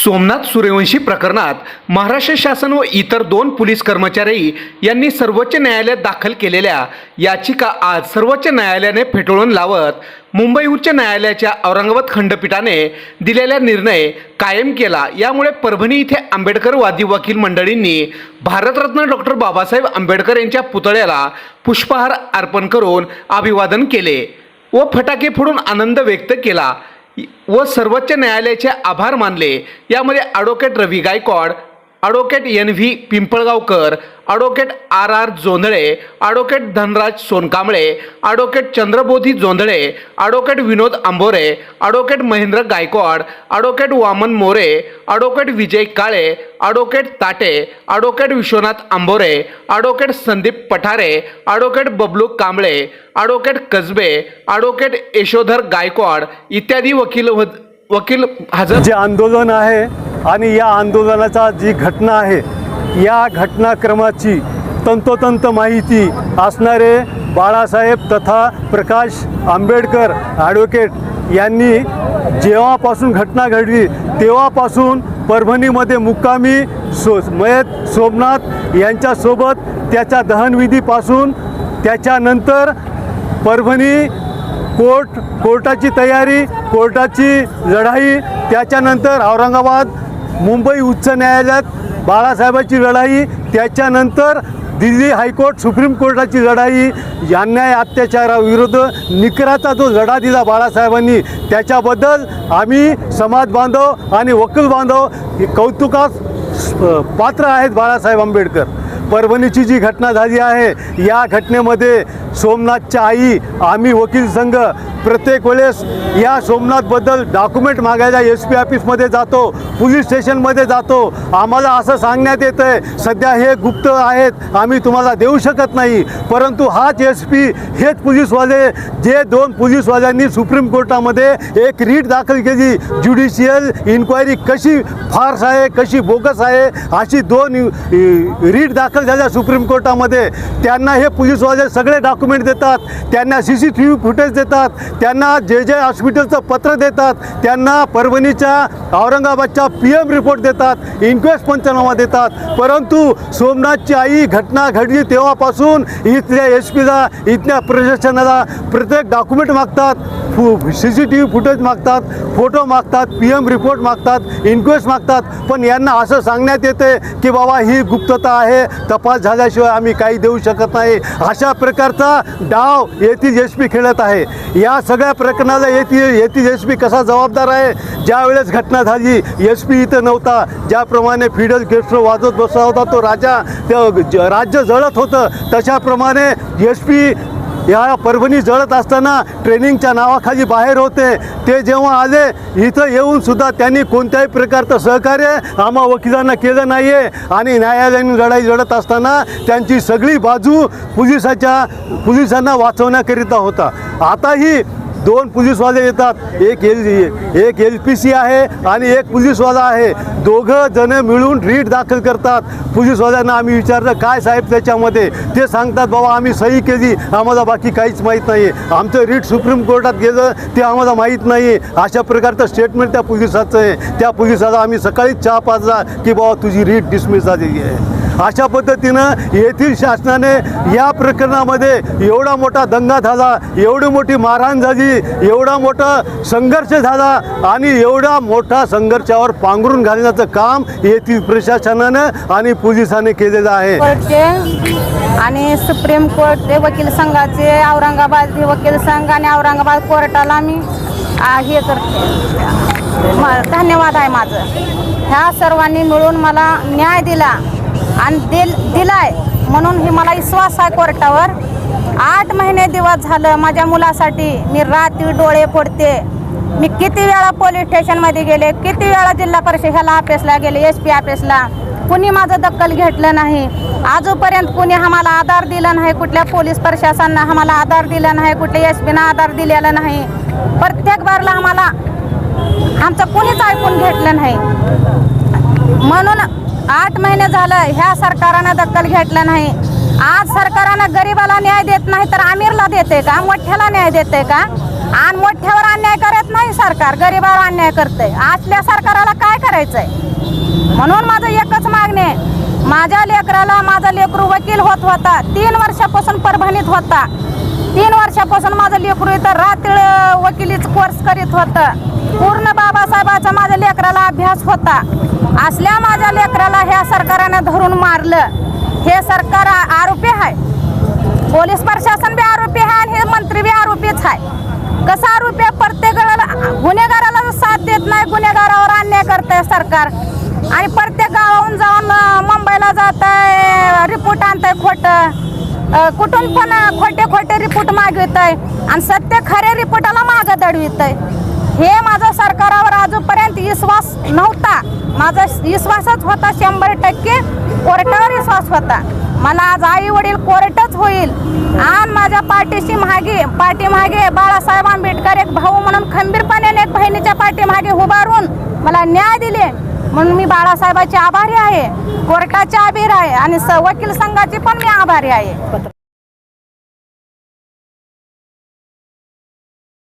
सोमनाथ सूर्यवंशी प्रकरणात महाराष्ट्र शासन व इतर दोन पोलीस कर्मचारी यांनी सर्वोच्च न्यायालयात दाखल केलेल्या याचिका आज सर्वोच्च न्यायालयाने फेटाळून लावत मुंबई उच्च न्यायालयाच्या औरंगाबाद खंडपीठाने दिलेला निर्णय कायम केला. यामुळे परभणी इथे आंबेडकरवादी वकील मंडळींनी भारतरत्न डॉक्टर बाबासाहेब आंबेडकर यांच्या पुतळ्याला पुष्पहार अर्पण करून अभिवादन केले व फटाके फोडून आनंद व्यक्त केला. व सर्वोच्च न्यायालयाचे आभार मानले. यामध्ये advocate Ravi Gaikwad advocate N V Pimpalgaonkar advocate R R Jondhale advocate Dhanraj Sonkamble advocate Chandrabodhi Jondhale advocate Vinod Ambore advocate Mahendra Gaikwad advocate Vaman More advocate Vijay Kale advocate Tate advocate Vishwanath Ambore advocate Sandeep Pathare advocate Bablu Kamble advocate Kasbe advocate Yashodhar Gaikwad इत्यादी वकील व- वकील हजर जे आंदोलन आहे आणि या आंदोलनाचा जी घटना आहे या घटनाक्रमाची तंतोतंत माहिती असणारे बाळासाहेब तथा प्रकाश आंबेडकर ॲडव्होकेट यांनी जेव्हापासून घटना घडली तेव्हापासून परभणीमध्ये मुक्कामी सो मयत सोमनाथ यांच्यासोबत त्याच्या दहनविधीपासून त्याच्यानंतर परभणी कोर्ट कोर्टाची तयारी कोर्टाची लढाई त्याच्यानंतर औरंगाबाद मुंबई उच्च न्यायालयात बाळासाहेबाची लढाई त्याच्यानंतर दिल्ली हायकोर्ट सुप्रीम कोर्टाची लढाई अन्याय अत्याचाराविरुद्ध निकराचा जो लढा दिला बाळासाहेबांनी त्याच्याबद्दल आम्ही समाज बांधव आणि वकील बांधव हे कौतुकास पात्र आहेत बाळासाहेब आंबेडकर. परभणीची जी घटना झाली आहे या घटनेमध्ये सोमनाथच्या आई आम्ही वकील संघ प्रत्येक वेळेस या सोमनाथबद्दल डॉक्युमेंट मागायला एस पी ऑफिसमध्ये जातो पोलीस स्टेशनमध्ये जातो. आम्हाला असं सांगण्यात येतं आहे सध्या हे गुप्त आहेत आम्ही तुम्हाला देऊ शकत नाही. परंतु हाच एस पी हेच पोलीसवाले जे दोन पोलीसवाल्यांनी सुप्रीम कोर्टामध्ये एक रीट दाखल केली. ज्युडिशियल इन्क्वायरी कशी फार्स आहे कशी बोगस आहे अशी दोन रीट दाखल झाल्या सुप्रीम कोर्टामध्ये. त्यांना हे पोलीसवाले सगळे डॉक्युमेंट देतात त्यांना C C T V footage देतात त्यांना जे जे हॉस्पिटलचं पत्र देतात त्यांना परभणीच्या औरंगाबादच्या पी एम रिपोर्ट देतात इन्क्वेस्ट पंचनामा देतात. परंतु सोमनाथची आई घटना घडली तेव्हापासून इथल्या एस पीला इथल्या प्रशासनाला प्रत्येक डॉक्युमेंट मागतात C C T V footage मागतात फोटो मागतात पी एम रिपोर्ट मागतात इन्क्वेस्ट मागतात. पण यांना असं सांगण्यात येते की बाबा ही गुप्तता आहे तपास झाल्याशिवाय आम्ही काही देऊ शकत नाही. अशा प्रकारचा डाव येथील एस पी खेळत आहे. या सगळ्या प्रकरणाला येथील येथील एस पी कसा जबाबदार आहे? ज्यावेळेस घटना झाली एस पी इथं नव्हता. ज्याप्रमाणे फिडल गेस्ट्रो वाजवत बसला होता तो राजा त्या राज्य जळत होतं. तशाप्रमाणे एस पी या परभणी जळत असताना ट्रेनिंगच्या नावाखाली बाहेर होते. ते जेव्हा आले इथं येऊन सुद्धा त्यांनी कोणत्याही प्रकारचं सहकार्य आम्हा वकिलांना केलं नाही आहे आणि न्यायालयीन लढाई लढत असताना त्यांची सगळी बाजू पोलिसाच्या पोलिसांना वाचवण्याकरिता होता. आताही दोन पोलीसवाले येतात. एक एल एक एल पी सी आहे आणि एक पोलीसवाला आहे. दोघं जण मिळून रीट दाखल करतात. पोलीसवाल्यांना आम्ही विचारलं काय साहेब त्याच्यामध्ये? ते सांगतात बाबा आम्ही सही केली. आम्हाला बाकी काहीच माहीत नाही. आमचं रीट सुप्रीम कोर्टात गेलं ते आम्हाला माहीत नाही. अशा प्रकारचं स्टेटमेंट त्या पोलिसाचं आहे. त्या पोलिसाला आम्ही सकाळीच चहा पाजला की बाबा तुझी रीट डिसमिस झालेली आहे. अशा पद्धतीनं येथील शासनाने या प्रकरणामध्ये एवढा मोठा दंगा झाला एवढी मोठी मारहाण झाली एवढा मोठा संघर्ष झाला आणि एवढा मोठा संघर्षावर पांघरून घालण्याचं काम येथील प्रशासनानं आणि पोलिसांनी केलेलं आहे. आणि सुप्रीम कोर्ट ते वकील संघाचे औरंगाबाद वकील संघ आणि औरंगाबाद कोर्टाला मी हे करते. म- धन्यवाद आहे माझं. ह्या सर्वांनी मिळून मला न्याय दिला. आणि दिल दिलाय. म्हणून ही मला विश्वास आहे कोर्टावर. आठ महिने दिवस झालं माझ्या मुलासाठी मी रात्री डोळे फोडते. मी किती वेळा पोलीस स्टेशनमध्ये गेले किती वेळा जिल्हा परिषद ह्याला ऑफिसला गेले एस पी ऑफिसला कुणी माझं दखल घेतलं नाही. आजूपर्यंत कुणी आम्हाला आधार दिला नाही कुठल्या पोलीस प्रशासनानं आम्हाला आधार दिला नाही कुठल्या एस पीनं आधार दिलेला नाही. प्रत्येक बारला आम्हाला आमचं कुणीच ऐकून घेतलं नाही. म्हणून आठ महिने झालं ह्या सरकारनं दखल घेतलं नाही. आज सरकारनं गरिबाला न्याय देत नाही तर आमिरला देते का? मोठ्याला न्याय देते का? आणि मोठ्यावर अन्याय करत नाही सरकार गरीबावर अन्याय करते. असल्या सरकाराला काय करायचंय? म्हणून माझं एकच मागणे आहे. माझ्या लेकराला माझा लेकरू वकील होत होता तीन वर्षापासून परभणीत होता. तीन वर्षापासून माझं लेकरू इथं रात्र वकिलीच कोर्स करीत होतं. पूर्ण बाबासाहेबाचा माझ्या लेकराला अभ्यास होता. असल्या माझ्या लेकराला ह्या सरकारानं धरून मारलं. हे सरकार आरोपी आहे पोलीस प्रशासन बी आरोपी आहे आणि हे मंत्री बी आरोपीच आहे कसा आरोपी आहे? प्रत्येकाला गुन्हेगाराला साथ देत नाही गुन्हेगारावर अन्याय करतंय सरकार. आणि प्रत्येक गावाहून जाऊन मुंबईला जात आहे रिपोर्ट आणतंय खोटं. कुठून पण खोटे खोटे रिपोर्ट मागवित आहे आणि सत्य खऱ्या रिपोर्टाला मागं दडवित आहे हे माझा सरकारावर अजूनपर्यंत विश्वास नव्हता. माझा विश्वासच होता शंभर टक्के कोर्टावर विश्वास होता. मला आज आई वडील कोर्टच होईल. आणि माझ्या पाठीशी मागे पाठीमागे बाळासाहेब आंबेडकर एक भाऊ म्हणून खंबीरपणे एक बहिणीच्या पाठीमागे उभारून मला न्याय दिले. म्हणून मी बाळासाहेबाचे आभारी आहे. कोर्टाचे आभारी आहे आणि स वकील संघाची पण मी आभारी आहे.